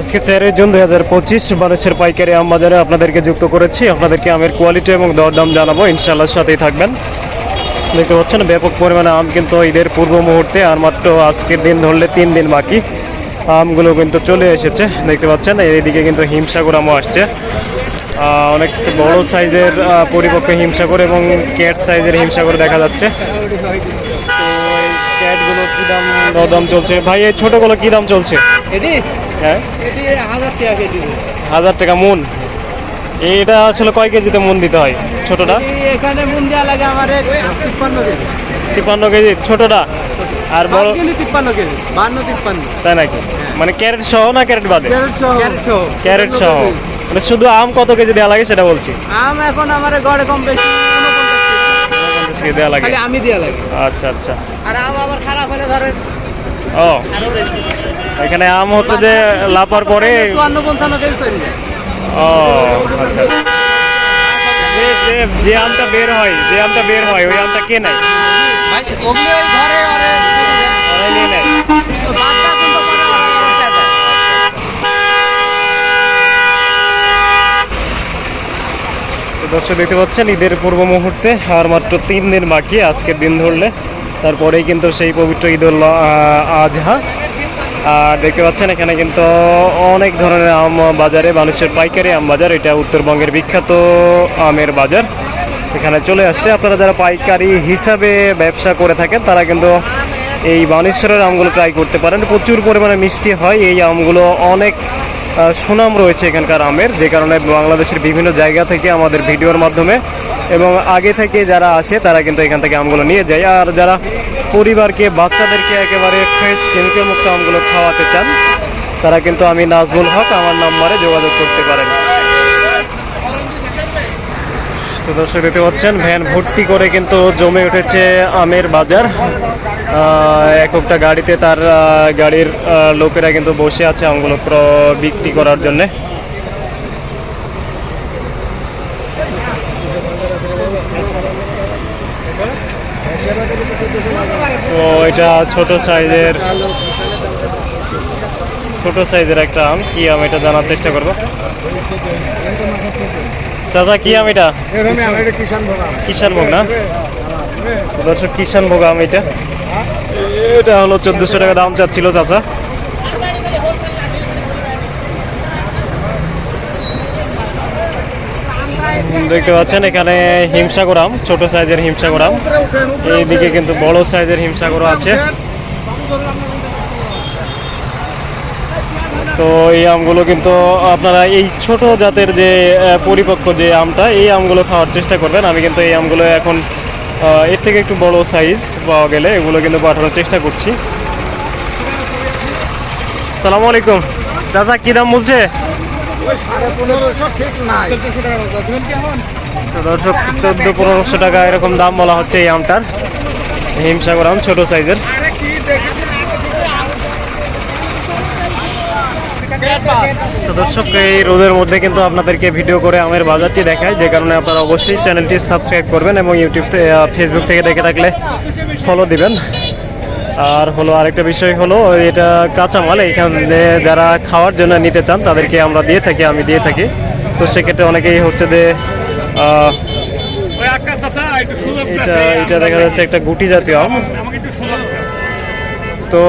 আজকে চারই জুন দুই হাজার পঁচিশ বারোশের পাইকারি আম বাজারে আপনাদেরকে যুক্ত করেছি। আপনাদেরকে আমের কোয়ালিটি এবং দরদাম জানাব। ইনশাল্লাহ সাথেই থাকবেন। দেখতে পাচ্ছেন, ব্যাপক পরিমাণে আম কিন্তু ঈদের পূর্ব মুহূর্তে, আর মাত্র আজকের দিন ধরলে তিন দিন বাকি। আমগুলো কিন্তু চলে এসেছে। দেখতে পাচ্ছেন এইদিকে কিন্তু হিমসাগর আমও আসছে। অনেক বড় সাইজের পরিপক্ক হিমসাগর এবং ক্যাট সাইজের হিমসাগর দেখা যাচ্ছে। তো এই ক্যাটগুলো কী দাম, দরদাম চলছে? ভাই, এই ছোটোগুলো কী দাম চলছে? হ্যাঁ? হাজার টাকা মন। এটা আসলে কয় কেজিতে মন দিতে হয় ছোটটা? এখানে মুন দেওয়া লাগে আমার তিপ্পান্ন কেজি। তিপ্পান্ন কেজি ছোটটা? আর বড় তিপ্পান্ন কেজি বান্ন তিপ্পান্ন। তাই নাকি? মানে ক্যারেট সহ না ক্যারেট বাদে? ক্যারেট সহ। ক্যারেট সহ। মানে শুধু আম কত কেজি দেওয়া লাগে সেটা বলছি? আম এখন আমার গড়ে কম বেশি কেজি। দেওয়া লাগে। আমি দেওয়া লাগে। আচ্ছা আচ্ছা। আর আম আবার খারাপ হলে ধরেন ও। এখানে আম হচ্ছে যে লাপার পরে। ও আচ্ছা। যে- আমটা বের হয় যে আমটা বের হয় ওই আমটা কে নেয়। তো দর্শক দেখতে পাচ্ছেন ঈদের পূর্ব মুহূর্তে আর মাত্র তিন দিন বাকি আজকের দিন ধরলে। তারপরেই কিন্তু সেই পবিত্র ঈদ উল আহ, আজহা। আর দেখতে পাচ্ছেন, এখানে কিন্তু অনেক ধরনের আম বাজারে মানুষের পাইকারি আম বাজার, এটা উত্তরবঙ্গের বিখ্যাত আমের বাজার। এখানে চলে আসছে, আপনারা যারা পাইকারি হিসাবে ব্যবসা করে থাকেন, তারা কিন্তু এই বানেশ্বরের আমগুলো ট্রাই করতে পারেন। প্রচুর পরিমাণে মিষ্টি হয়, এই আমগুলো অনেক সুনাম রয়েছে এখানকার আমের, যে কারণে বাংলাদেশের বিভিন্ন জায়গা থেকে আমাদের ভিডিওর মাধ্যমে এবং আগে থেকে যারা আসে, তারা কিন্তু এখান থেকে আমগুলো নিয়ে যায়। আর যারা পরিবারকে, বাচ্চাদেরকে একেবারে ফ্রেশ কেমিক্যাল মুক্ত আমগুলো খাওয়াতে চান, তারা কিন্তু আমি নাজমুল হক, আমার নাম্বারে যোগাযোগ করতে পারেন। তো দর্শক, দেখতে পাচ্ছেন, ভ্যান ভর্তি করে কিন্তু জমে উঠেছে আমের বাজার। এক একটা গাড়িতে তার গাড়ির লোকেরা কিন্তু বসে আছে আমগুলো ক্র- বিক্রি করার জন্য। তো এটা ছোট সাইজের ছোট সাইজের একটা আম। কি আম এটা জানার চেষ্টা করব? চাচা, কি আম এটা? কিষানভোগ না? দর্শক কিষানভোগ আম এটা। এটা হলো চোদ্দশো টাকা দাম চাচ্ছিল চাচা। দেখতে পাচ্ছেন, এখানে হিমসাগর আম ছোট সাইজের হিমসাগর আম এইদিকে কিন্তু বড় সাইজের হিমসাগরও আছে। তো এই আমগুলো কিন্তু আপনারা এই ছোট জাতের যে পরিপক্ক যে আমটা, এই আমগুলো খাওয়ার চেষ্টা করবেন। আমি কিন্তু এই আমগুলো এখন এর থেকে একটু বড় সাইজ পাওয়া গেলে এগুলো কিন্তু পাঠানোর চেষ্টা করছি। সালামু আলাইকুম। চাচা, কী দাম বলছে? দর্শক, চোদ্দ পনেরোশো টাকা এরকম দাম বলা হচ্ছে এই আমটার। হিমসাগর আম, ছোট সাইজের। তো দর্শক, এই রোদের মধ্যে কিন্তু আপনাদেরকে ভিডিও করে আমের বাজারটি দেখায়। যে কারণে আপনারা অবশ্যই চ্যানেলটি সাবস্ক্রাইব করবেন এবং ইউটিউব ফেসবুক থেকে দেখে থাকলে ফলো দিবেন। আর হলো আরেকটা বিষয় হলো এটা কাঁচামাল এখানে যারা খাওয়ার জন্য নিতে চান তাদেরকে আমরা দিয়ে থাকি আমি দিয়ে থাকি। তো সেক্ষেত্রে অনেকেই হচ্ছে যে এটা এটা দেখা যাচ্ছে একটা গুটি জাতীয় আম। তো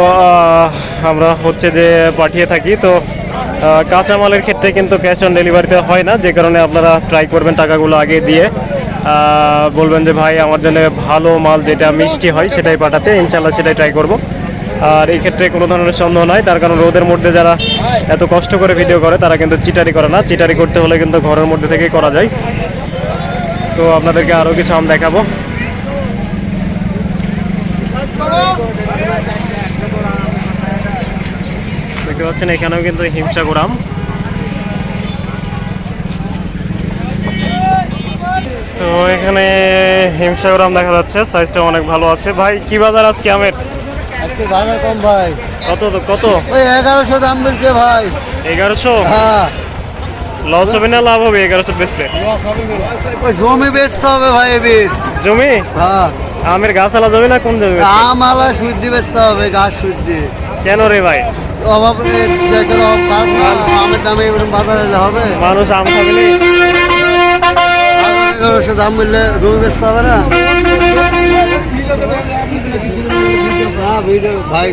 আমরা হচ্ছে যে পাঠিয়ে থাকি। তো কাঁচামালের ক্ষেত্রে কিন্তু ক্যাশ অন ডেলিভারিতে হয় না যে কারণে আপনারা ট্রাই করবেন টাকাগুলো আগে দিয়ে। বলবেন যে ভাই, আমার জন্য ভালো মাল যেটা মিষ্টি হয় সেটাই পাঠাতে ইনশাল্লাহ সেটাই ট্রাই করব। আর এই ক্ষেত্রে কোনো ধরনের সন্দেহ নাই, তার কারণ রোদের মধ্যে যারা এত কষ্ট করে ভিডিও করে, তারা কিন্তু চিটারি করে না। চিটারি করতে হলে কিন্তু ঘরের মধ্যে থেকেই করা যায়। তো আপনাদেরকে আরও কিছু আম দেখাবো। দেখতে পাচ্ছেন, এখানেও কিন্তু হিমসাগর আম। তো এখানে হিমসাগর আম দেখা যাচ্ছে সাইজটা অনেক ভালো আছে। ভাই কি বাজার আজকে আমের? আজকে বাজার কম ভাই। কত তো কত? ওই এগারোশো দাম বলছে ভাই। এগারোশো? হ্যাঁ। লস হবে না লাভ হবে এগারোশো বেচলে? ওই জমি বেচতে হবে ভাই এবির। জমি? হ্যাঁ। আমের গাছ আলা জমি না কোন জমি আম আলা সুদ্ধি বেচতে হবে গাছ সুদ্ধি কেন রে ভাই? অভাব আমের দামে বাজারে হবে। মানুষ আম খাবে? এগারোশো দাম বললে বেচতে হবে না। ভাই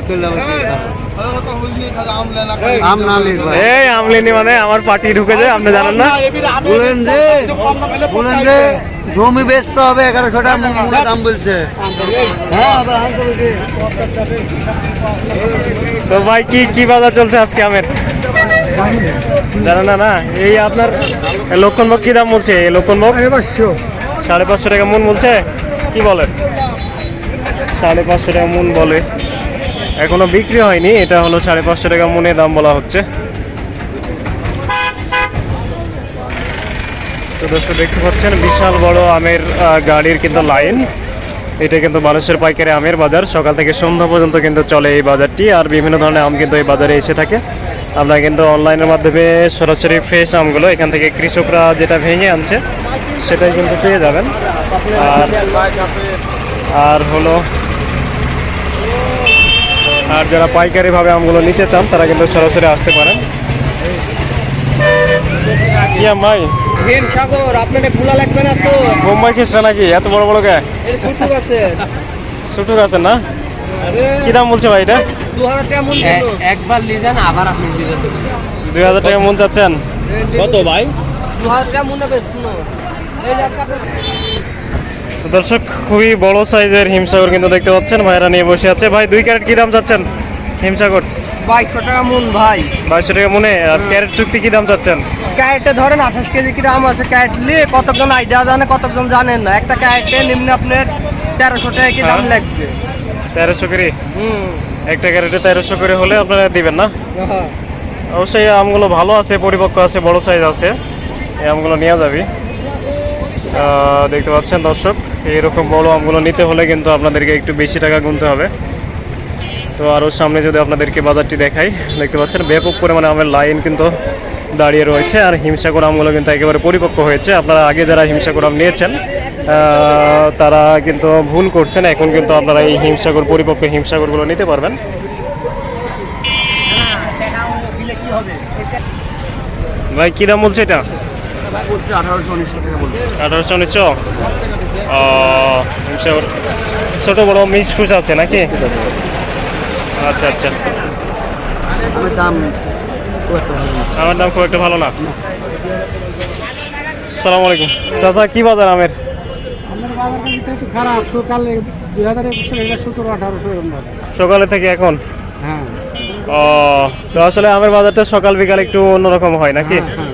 এই আমলেনি মানে আমার পার্টি ঢুকেছে আপনি জানেন না? বলেন যে বলেন যে জমি বেচতে হবে এগারোশো টাকা দাম বলছে। হ্যাঁ বলছি তো ভাই কি কি বাজার চলছে আজকে আমের? জানেন না না এই আপনার লক্ষণভোগ কি দাম বলছে? এই লক্ষণভোগ সাড়ে পাঁচশো টাকা মন বলছে? কি বলেন? সাড়ে পাঁচশো টাকা মন বলে। এখনও বিক্রি হয়নি এটা হলো সাড়ে পাঁচশো টাকা মনে দাম বলা হচ্ছে। তো দর্শক দেখতে পাচ্ছেন বিশাল বড় আমের গাড়ির কিন্তু লাইন। এটা কিন্তু মানুষের পাইকারি আমের বাজার। সকাল থেকে সন্ধ্যা পর্যন্ত কিন্তু চলে এই বাজারটি আর বিভিন্ন ধরনের আম কিন্তু এই বাজারে এসে থাকে। আমরা কিন্তু অনলাইনের মাধ্যমে সরাসরি ফ্রেশ আমগুলো এখান থেকে কৃষকরা যেটা ভেঙে আনছে সেটাই কিন্তু পেয়ে যাবেন। আর আর হলো আর যারা পাইকারিভাবে আমগুলো নিতে চান তারা কিন্তু সরাসরি আসতে পারেন। হিম সাগর আপনারগুলা লাগবে না তো? বোম্বাই খিসরা নাকি? এত বড় বড় গায়ে আছে না? কি দাম বলছে ভাই এটা? দু হাজার টাকা মূল্য একবার লিজেন আবার আপনি দুই হাজার টাকা মন চাচ্ছেন? কত ভাই? দু হাজার টাকা তো দর্শক খুবই বড় সাইজের হিমসাগর কিন্তু দেখতে পাচ্ছেন ভাইরা নিয়ে বসে আছে। ভাই দুই ক্যারেট কি দাম চাচ্ছেন হিমসাগর? বাইশশো টাকা মন ভাই। বাইশশো টাকা মনে আর ক্যারেট চুক্তি কি দাম চাচ্ছেন? ক্যারেটে ধরেন আঠাশ কেজি কি দাম আছে ক্যারেট নিয়ে কতজন আইডিয়া জানে কতজন জানেন না। একটা ক্যারেটে নিম্ন আপনার তেরোশো টাকা কি দাম হ্যাঁ। লাগবে। তেরোশো করে? হুম একটা ক্যারেটে তেরোশো করে হলে আপনারা দিবেন না? হ্যাঁ। অবশ্যই আমগুলো ভালো আছে পরিপক্ক আছে বড় সাইজ আছে। এই আমগুলো নেওয়া যাবে। দেখতে পাচ্ছেন দর্শক এইরকম বড় আমগুলো নিতে হলে কিন্তু আপনাদেরকে একটু বেশি টাকা গুনতে হবে। তো আরও সামনে যদি আপনাদেরকে বাজারটি দেখাই দেখতে পাচ্ছেন ব্যাপক পরিমাণে আমের লাইন কিন্তু দাঁড়িয়ে রয়েছে। আর হিমসাগর আমগুলো কিন্তু একেবারে পরিপক্ক হয়েছে। আপনারা আগে যারা হিমসাগর আম নিয়েছেন তারা কিন্তু ভুল করছেন। এখন কিন্তু আপনারা এই হিমসাগর, পরিপক্ক হিমসাগরগুলো নিতে পারবেন। ভাই, কী দাম বলছে এটা? আঠারোশো উনিশশো হিমসাগর, ছোট বড় মিক্স কুচ আছে নাকি? আচ্ছা আচ্ছা। আমার দাম খুব একটা ভালো না। সালাম আলাইকুম। চাচা, কি বাজার আমের? একটু খারাপ। সকালে দুই হাজার একুশ সালে সতেরো আঠারোশো সকালে থেকে এখন? হ্যাঁ। ও তো আসলে আমের বাজারটা সকাল বিকাল একটু অন্যরকম হয় নাকি? হ্যাঁ।